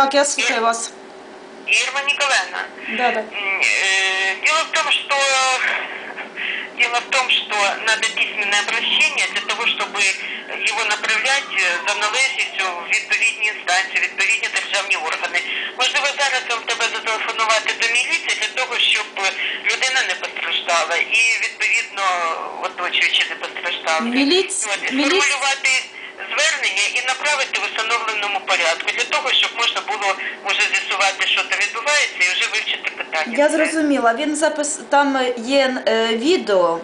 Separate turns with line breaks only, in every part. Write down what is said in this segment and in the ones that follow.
Так, я слушаю вас.
Ирма Николаевна,
Да, да.
э, дело в том, что дело в том, что надо письменное обращение для того, чтобы его направлять е, за належністю в відповідні інстанції, відповідні державні органи. Можливо, зараз вам треба зателефонувати до міліції для того, щоб людина не постраждала і відповідно оточуючи не постраждали. От, сформулювати звернення і направити в установленому порядку для того, щоб можна було може з'ясувати, що там відбувається, і вже вивчити питання.
Я зрозуміла. Він запис там є е, відео,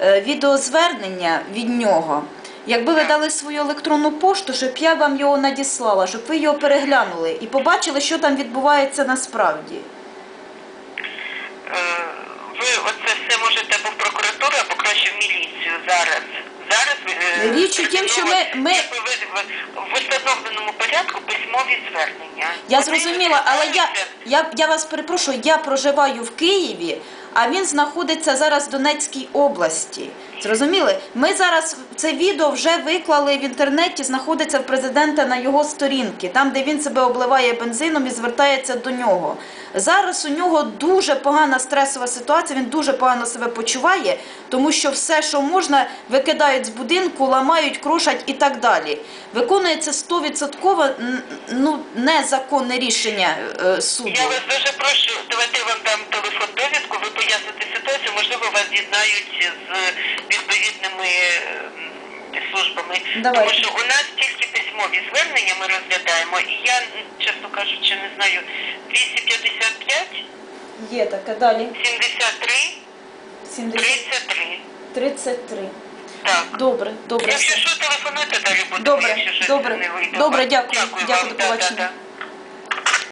е, відеозвернення від нього. Якби ви дали свою електронну пошту, щоб я вам його надіслала, щоб ви його переглянули і побачили, що там відбувається насправді.
Е, Ви оце все можете або в прокуратуру, або краще в міліцію зараз. Зараз е,
Річ у тім, що ми- ми-
в- установленому порядку письмові звернення.
Я зрозуміла, але я, я, я вас перепрошую, я проживаю в Києві, а він знаходиться зараз в Донецькій області. Зрозуміли? Ми зараз це відео вже виклали в інтернеті, знаходиться в президента на його сторінці, там, де він себе обливає бензином і звертається до нього. Зараз у нього дуже погана стресова ситуація, він дуже погано себе почуває, тому що все, що можна, викидають з будинку, ламають, крушать і так далі. Виконується 100% ну, незаконне рішення е, суду.
Я вас дуже прошу, давайте вам дам телефон довідку, вас з відповідними службами.
Давайте.
Тому що у нас тільки письмові звернення ми розглядаємо, і я, чесно кажучи, не знаю, 255,
Є таке далі.
73,
70,
33.
33.
Так.
Добре, добре.
Якщо
все.
що, телефонуйте далі будемо,
Добре,
якщо щось
добре.
не вийде.
Добре, дякую.
Дякую,
Дякую,
вам.
до.
Да, да, да.